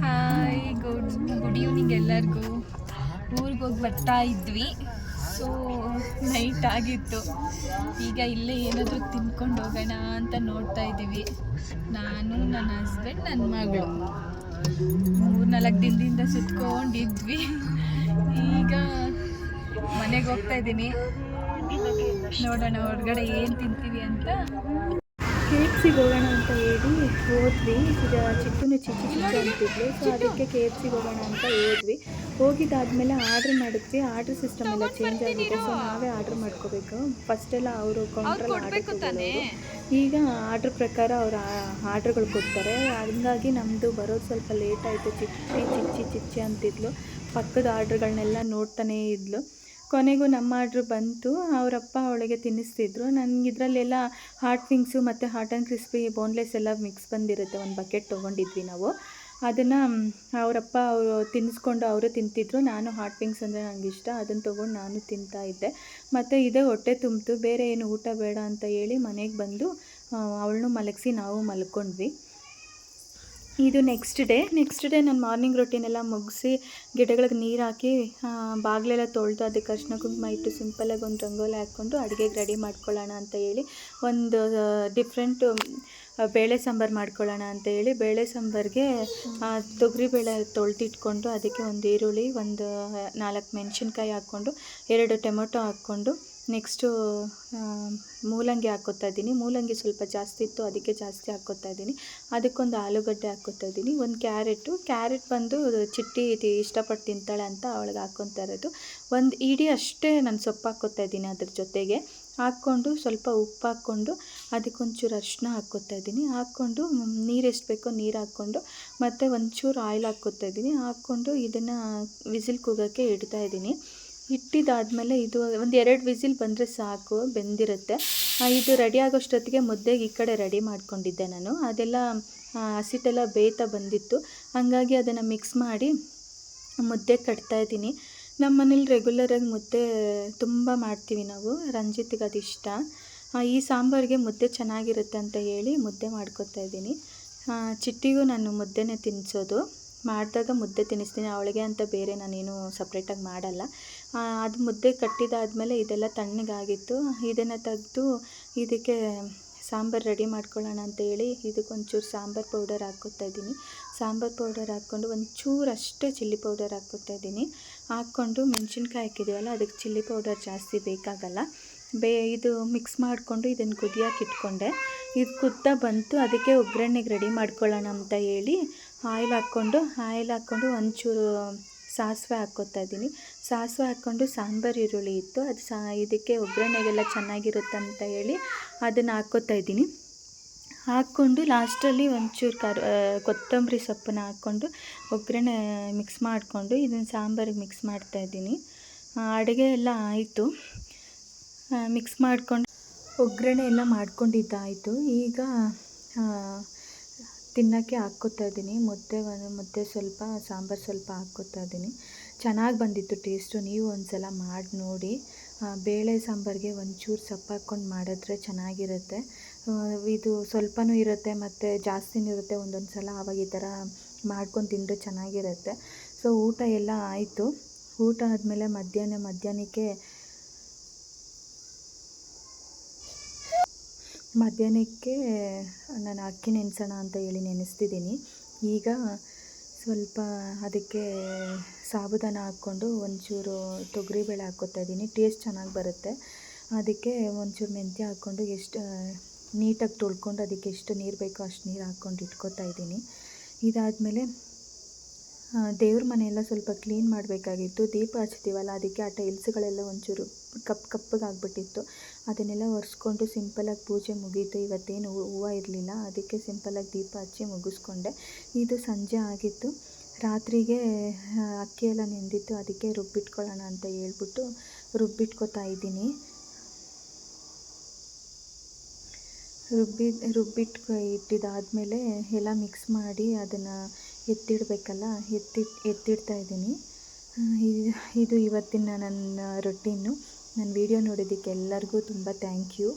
Hi good good evening ಎಲ್ಲರಿಗೂ. ಊರಿಗೆ ಹೋಗಿ ಬರ್ತಾ ಇದ್ವಿ. ಸೊ ನೈಟ್ ಆಗಿತ್ತು. ಈಗ ಇಲ್ಲೇ ಏನಾದರೂ ತಿನ್ಕೊಂಡು ಹೋಗೋಣ ಅಂತ ನೋಡ್ತಾ ಇದ್ದೀವಿ. ನಾನು, ನನ್ನ ಹಸ್ಬೆಂಡ್ ನನ್ನ ಮಗಳು. ಮೂರು ನಾಲ್ಕು ದಿನದಿಂದ ಸುತ್ಕೊಂಡಿದ್ವಿ. ಈಗ ಮನೆಗೆ ಹೋಗ್ತಾ ಇದ್ದೀನಿ. ನೋಡೋಣ, ಹೊರಗಡೆ ಏನು ತಿಂತೀವಿ ಅಂತ. ಕೆ ಎಫ್ ಹೋಗೋಣ ಅಂತ ಹೇಳಿ. ಹೋದ್ವಿ ಚಿಕ್ಕುನು ಚಿಕ್ಕ ಚಿಕ್ಕ ಅಂತಿದ್ಲು. ಸೊ ಅದಕ್ಕೆ ಕೆ ಎಫ್ ಸಿಗೆ ಹೋಗೋಣ ಅಂತ ಹೋದ್ವಿ. ಹೋಗಿದ್ದಾದ್ಮೇಲೆ ಆರ್ಡ್ರ್ ಮಾಡಿದ್ವಿ. ಆರ್ಡ್ರ್ ಸಿಸ್ಟಮ್ ಎಲ್ಲ ಚೇಂಜ್ ಆಗಿದೆ. ಸೊ ನಾವೇ ಆರ್ಡ್ರ್ ಮಾಡ್ಕೋಬೇಕು. ಫಸ್ಟೆಲ್ಲ ಅವರು ಕೌಂಟ್ರಲ್ಲಿ ಆರ್ಡರ್ ಈಗ ಆರ್ಡ್ರ್ ಪ್ರಕಾರ ಅವರು ಆರ್ಡ್ರ್ಗಳು ಕೊಡ್ತಾರೆ. ಹಂಗಾಗಿ ನಮ್ಮದು ಬರೋದು ಸ್ವಲ್ಪ ಲೇಟ್ ಆಯಿತು. ಚಿಚ್ಚಿ ಚಿಚ್ಚಿ ಚಿಚ್ಚಿ ಅಂತಿದ್ಲು. ಪಕ್ಕದ ಆರ್ಡ್ರ್ಗಳನ್ನೆಲ್ಲ ನೋಡ್ತಾನೇ ಇದ್ಲು. ಕೊನೆಗೂ ನಮ್ಮ ಆರ್ಡ್ರ್ ಬಂತು. ಅವರಪ್ಪ ಅವಳಿಗೆ ತಿನ್ನಿಸ್ತಿದ್ರು. ನನಗೆ ಇದರಲ್ಲೆಲ್ಲ ಹಾಟ್ ವಿಂಗ್ಸು ಮತ್ತು ಹಾಟ್ ಆ್ಯಂಡ್ ಕ್ರಿಸ್ಪಿ ಬೋನ್ಲೆಸ್ ಎಲ್ಲ ಮಿಕ್ಸ್ ಬಂದಿರುತ್ತೆ. ಒಂದು ಬಕೆಟ್ ತೊಗೊಂಡಿದ್ವಿ ನಾವು. ಅದನ್ನು ಅವರಪ್ಪ ಅವರು ತಿನ್ನಿಸ್ಕೊಂಡು ಅವರು ತಿಂತಿದ್ರು. ನಾನು ಹಾಟ್ ವಿಂಗ್ಸ್ ಅಂದರೆ ನನಗೆ ಇಷ್ಟ. ಅದನ್ನು ತೊಗೊಂಡು ನಾನು ತಿಂತಾ ಇದ್ದೆ. ಮತ್ತು ಇದೇ ಹೊಟ್ಟೆ ತುಂಬಿತು. ಬೇರೆ ಏನು ಊಟ ಬೇಡ ಅಂತ ಹೇಳಿ ಮನೆಗೆ ಬಂದು ಅವಳನ್ನು ಮಲಗಿಸಿ ನಾವು ಮಲ್ಕೊಂಡ್ವಿ. ಇದು ನೆಕ್ಸ್ಟ್ ಡೇ ನೆಕ್ಸ್ಟ್ ಡೇ ನಾನು ಮಾರ್ನಿಂಗ್ ರೊಟೀನೆಲ್ಲ ಮುಗಿಸಿ ಗಿಡಗಳಿಗೆ ನೀರು ಹಾಕಿ ಬಾಗಿಲೆಲ್ಲ ತೊಳೆದು ಅದಕ್ಕೆ ಅರ್ಶಿನ ಕುಂಕುಮ ಇಟ್ಟು ಸಿಂಪಲಾಗಿ ಒಂದು ರಂಗೋಲಿ ಹಾಕ್ಕೊಂಡು ಅಡುಗೆಗೆ ರೆಡಿ ಮಾಡ್ಕೊಳ್ಳೋಣ ಅಂತ ಹೇಳಿ, ಒಂದು ಡಿಫ್ರೆಂಟು ಬೇಳೆ ಸಾಂಬಾರು ಮಾಡ್ಕೊಳ್ಳೋಣ ಅಂತ ಹೇಳಿ ಬೇಳೆ ಸಾಂಬಾರಿಗೆ ತೊಗರಿಬೇಳೆ ತೊಳೆದಿಟ್ಕೊಂಡು ಅದಕ್ಕೆ ಒಂದು ಈರುಳ್ಳಿ, ಒಂದು ನಾಲ್ಕು ಮೆಣಸಿನ್ಕಾಯಿ ಹಾಕ್ಕೊಂಡು, ಎರಡು ಟೊಮೊಟೊ ಹಾಕ್ಕೊಂಡು ನೆಕ್ಸ್ಟು ಮೂಲಂಗಿ ಹಾಕ್ಕೋತಾ ಇದ್ದೀನಿ. ಮೂಲಂಗಿ ಸ್ವಲ್ಪ ಜಾಸ್ತಿ ಇತ್ತು, ಅದಕ್ಕೆ ಜಾಸ್ತಿ ಹಾಕ್ಕೋತಾ ಇದ್ದೀನಿ. ಅದಕ್ಕೊಂದು ಆಲೂಗಡ್ಡೆ ಹಾಕ್ಕೋತಾ ಇದ್ದೀನಿ. ಒಂದು ಕ್ಯಾರೆಟು. ಕ್ಯಾರೆಟ್ ಬಂದು ಚಿಟ್ಟಿ ಇಷ್ಟಪಟ್ಟು ತಿಂತಾಳೆ ಅಂತ ಅವಳಿಗೆ ಹಾಕ್ಕೊತಾ ಇರೋದು. ಒಂದು ಇಡೀ ಅಷ್ಟೇ ನಾನು ಸೊಪ್ಪು ಹಾಕೋತಾ ಇದ್ದೀನಿ ಅದ್ರ ಜೊತೆಗೆ. ಹಾಕ್ಕೊಂಡು ಸ್ವಲ್ಪ ಉಪ್ಪು ಹಾಕ್ಕೊಂಡು ಅದಕ್ಕೊಂಚೂರು ಅರಿಶಿನ ಹಾಕ್ಕೋತಾ ಇದ್ದೀನಿ. ಹಾಕ್ಕೊಂಡು ನೀರು ಎಷ್ಟು ಬೇಕೋ ನೀರು ಹಾಕ್ಕೊಂಡು ಮತ್ತು ಒಂಚೂರು ಆಯಿಲ್ ಹಾಕ್ಕೋತಾ ಇದ್ದೀನಿ. ಹಾಕ್ಕೊಂಡು ಇದನ್ನು ವಿಸಿಲ್ ಕೂಗೋಕ್ಕೆ ಇಡ್ತಾ ಇದ್ದೀನಿ. ಇಟ್ಟಿದ್ದಾದಮೇಲೆ ಇದು ಒಂದು ಎರಡು ವಿಸಿಲ್ ಬಂದರೆ ಸಾಕು, ಬೆಂದಿರುತ್ತೆ. ಇದು ರೆಡಿ ಆಗೋಷ್ಟೊತ್ತಿಗೆ ಮುದ್ದೆಗೆ ಈ ಕಡೆ ರೆಡಿ ಮಾಡ್ಕೊಂಡಿದ್ದೆ ನಾನು. ಅದೆಲ್ಲ ಹಸಿಟ್ಟೆಲ್ಲ ಬೇಯ್ತಾ ಬಂದಿತ್ತು. ಹಾಗಾಗಿ ಅದನ್ನು ಮಿಕ್ಸ್ ಮಾಡಿ ಮುದ್ದೆ ಕಟ್ತಾಯಿದ್ದೀನಿ ನಮ್ಮ ಮನೇಲಿ ರೆಗ್ಯುಲರಾಗಿ ಮುದ್ದೆ ತುಂಬ ಮಾಡ್ತೀವಿ ನಾವು. ರಂಜಿತ್ಗೆ ಅದು ಇಷ್ಟ ಈ ಸಾಂಬಾರಿಗೆ ಮುದ್ದೆ ಚೆನ್ನಾಗಿರುತ್ತೆ ಅಂತ ಹೇಳಿ ಮುದ್ದೆ ಮಾಡ್ಕೊತಾ ಇದ್ದೀನಿ. ಚಿಟ್ಟಿಗೂ ನಾನು ಮುದ್ದೆನೇ ತಿನ್ನಿಸೋದು ಮಾಡಿದಾಗ ಮುದ್ದೆ ತಿನ್ನಿಸ್ತೀನಿ ಅವಳಿಗೆ ಅಂತ ಬೇರೆ ನಾನೇನು ಸಪ್ರೇಟಾಗಿ ಮಾಡಲ್ಲ. ಅದು ಮುದ್ದೆ ಕಟ್ಟಿದಾದಮೇಲೆ ಇದೆಲ್ಲ ತಣ್ಣಗಾಗಿತ್ತು. ಇದನ್ನು ತೆಗೆದು ಇದಕ್ಕೆ ಸಾಂಬಾರು ರೆಡಿ ಮಾಡ್ಕೊಳ್ಳೋಣ ಅಂತೇಳಿ ಇದಕ್ಕೊಂಚೂರು ಸಾಂಬಾರು ಪೌಡರ್ ಹಾಕ್ಕೊತಾ ಇದ್ದೀನಿ. ಸಾಂಬಾರು ಪೌಡರ್ ಹಾಕ್ಕೊಂಡು ಒಂಚೂರು ಅಷ್ಟೇ ಚಿಲ್ಲಿ ಪೌಡರ್ ಹಾಕ್ಕೊತಾ ಇದ್ದೀನಿ. ಹಾಕ್ಕೊಂಡು ಮೆಣಸಿನ್ಕಾಯಿ ಹಾಕಿದ್ದೀವಲ್ಲ, ಅದಕ್ಕೆ ಚಿಲ್ಲಿ ಪೌಡರ್ ಜಾಸ್ತಿ ಬೇಕಾಗಲ್ಲ. ಬೇ, ಇದು ಮಿಕ್ಸ್ ಮಾಡಿಕೊಂಡು ಇದನ್ನು ಕುದಿಯೋಕೆ ಇಟ್ಕೊಂಡೆ. ಇದು ಕುದ್ದ ಬಂತು, ಅದಕ್ಕೆ ಒಗ್ಗರಣೆಗೆ ರೆಡಿ ಮಾಡ್ಕೊಳ್ಳೋಣ ಅಂತ ಹೇಳಿ ಆಯಿಲ್ ಹಾಕ್ಕೊಂಡು ಆಯಿಲ್ ಹಾಕ್ಕೊಂಡು ಒಂಚೂರು ಸಾಸಿವೆ ಹಾಕ್ಕೊತಾ ಇದ್ದೀನಿ. ಸಾಸಿವೆ ಹಾಕ್ಕೊಂಡು ಸಾಂಬಾರು ಈರುಳ್ಳಿ ಇತ್ತು. ಅದು ಸಾ, ಇದಕ್ಕೆ ಒಗ್ಗರಣೆಗೆಲ್ಲ ಚೆನ್ನಾಗಿರುತ್ತೆ ಅಂತ ಹೇಳಿ ಅದನ್ನು ಹಾಕ್ಕೊತಾ ಇದ್ದೀನಿ. ಹಾಕ್ಕೊಂಡು ಲಾಸ್ಟಲ್ಲಿ ಒಂಚೂರು ಕರ್ ಕೊತ್ತಂಬರಿ ಸೊಪ್ಪನ್ನ ಹಾಕ್ಕೊಂಡು ಒಗ್ಗರಣೆ ಮಿಕ್ಸ್ ಮಾಡಿಕೊಂಡು ಇದನ್ನು ಸಾಂಬಾರಿಗೆ ಮಿಕ್ಸ್ ಮಾಡ್ತಾ ಇದ್ದೀನಿ. ಅಡುಗೆ ಎಲ್ಲ ಆಯಿತು. ಮಿಕ್ಸ್ ಮಾಡ್ಕೊಂಡು ಒಗ್ಗರಣೆ ಎಲ್ಲ ಮಾಡ್ಕೊಂಡಿದ್ದಾಯಿತು. ಈಗ ತಿನ್ನೋಕ್ಕೆ ಹಾಕ್ಕೊತಾ ಇದ್ದೀನಿ. ಮುದ್ದೆ ಮುದ್ದೆ ಸ್ವಲ್ಪ, ಸಾಂಬಾರು ಸ್ವಲ್ಪ ಹಾಕ್ಕೊತಾ ಇದ್ದೀನಿ. ಚೆನ್ನಾಗಿ ಬಂದಿತ್ತು ಟೇಸ್ಟು. ನೀವು ಒಂದು ಸಲ ಮಾಡಿ ನೋಡಿ. ಬೇಳೆ ಸಾಂಬಾರಿಗೆ ಒಂಚೂರು ಸೊಪ್ಪು ಹಾಕ್ಕೊಂಡು ಮಾಡಿದ್ರೆ ಚೆನ್ನಾಗಿರುತ್ತೆ. ಇದು ಸ್ವಲ್ಪನೂ ಇರುತ್ತೆ ಮತ್ತು ಜಾಸ್ತಿನೂ ಇರುತ್ತೆ. ಒಂದೊಂದು ಸಲ ಆವಾಗ ಈ ಥರ ಮಾಡ್ಕೊಂಡು ತಿಂದರೆ ಚೆನ್ನಾಗಿರುತ್ತೆ. ಸೊ, ಊಟ ಎಲ್ಲ ಆಯಿತು. ಊಟ ಆದಮೇಲೆ ಮಧ್ಯಾಹ್ನ, ಮಧ್ಯಾಹ್ನಕ್ಕೆ ಮಧ್ಯಾಹ್ನಕ್ಕೆ ನಾನು ಅಕ್ಕಿ ನೆನೆಸೋಣ ಅಂತ ಹೇಳಿ ನೆನೆಸ್ತಿದ್ದೀನಿ. ಈಗ ಸ್ವಲ್ಪ ಅದಕ್ಕೆ ಸಾಬುದಾನ ಹಾಕ್ಕೊಂಡು ಒಂಚೂರು ತೊಗರಿಬೇಳೆ ಹಾಕ್ಕೊತಾ ಇದ್ದೀನಿ. ಟೇಸ್ಟ್ ಚೆನ್ನಾಗಿ ಬರುತ್ತೆ. ಅದಕ್ಕೆ ಒಂಚೂರು ಮೆಂತ್ಯ ಹಾಕ್ಕೊಂಡು ಎಷ್ಟು ನೀಟಾಗಿ ತೊಳ್ಕೊಂಡು ಅದಕ್ಕೆ ಎಷ್ಟು ನೀರು ಬೇಕೋ ಅಷ್ಟು ನೀರು ಹಾಕ್ಕೊಂಡು ಇಟ್ಕೋತಾ ಇದ್ದೀನಿ. ಇದಾದಮೇಲೆ ದೇವ್ರ ಮನೆಯೆಲ್ಲ ಸ್ವಲ್ಪ ಕ್ಲೀನ್ ಮಾಡಬೇಕಾಗಿತ್ತು. ದೀಪ ಹಚ್ತೀವಲ್ಲ, ಅದಕ್ಕೆ ಆ ಟೈಲ್ಸ್ಗಳೆಲ್ಲ ಒಂಚೂರು ಕಪ್ ಕಪ್ಪಗಾಗ್ಬಿಟ್ಟಿತ್ತು ಅದನ್ನೆಲ್ಲ ಒರೆಸ್ಕೊಂಡು ಸಿಂಪಲಾಗಿ ಪೂಜೆ ಮುಗೀತು. ಇವತ್ತೇನು ಹೂವು ಇರಲಿಲ್ಲ. ಅದಕ್ಕೆ ಸಿಂಪಲಾಗಿ ದೀಪ ಹಚ್ಚಿ ಮುಗಿಸ್ಕೊಂಡೆ. ಇದು ಸಂಜೆ ಆಗಿತ್ತು. ರಾತ್ರಿಗೆ ಅಕ್ಕಿ ಎಲ್ಲ ನೆಂದಿತ್ತು. ಅದಕ್ಕೆ ರುಬ್ಬಿಟ್ಕೊಳ್ಳೋಣ ಅಂತ ಹೇಳ್ಬಿಟ್ಟು ರುಬ್ಬಿಟ್ಕೊತಾ ಇದ್ದೀನಿ. ರುಬ್ಬಿ, ರುಬ್ಬಿಟ್ಕೊ ಇಟ್ಟಿದ್ದಾದಮೇಲೆ ಎಲ್ಲ ಮಿಕ್ಸ್ ಮಾಡಿ ಅದನ್ನು ಎತ್ತಿಡಬೇಕಲ್ಲ, ಎತ್ತಿ, ಎತ್ತಿಡ್ತಾ ಇದ್ದೀನಿ. ಇದು ಇವತ್ತಿನ ನನ್ನ ರೊಟೀನು ನನ್ನ ವೀಡಿಯೋ ನೋಡಿದ್ದಕ್ಕೆ ಎಲ್ಲರಿಗೂ ತುಂಬ ಥ್ಯಾಂಕ್ ಯು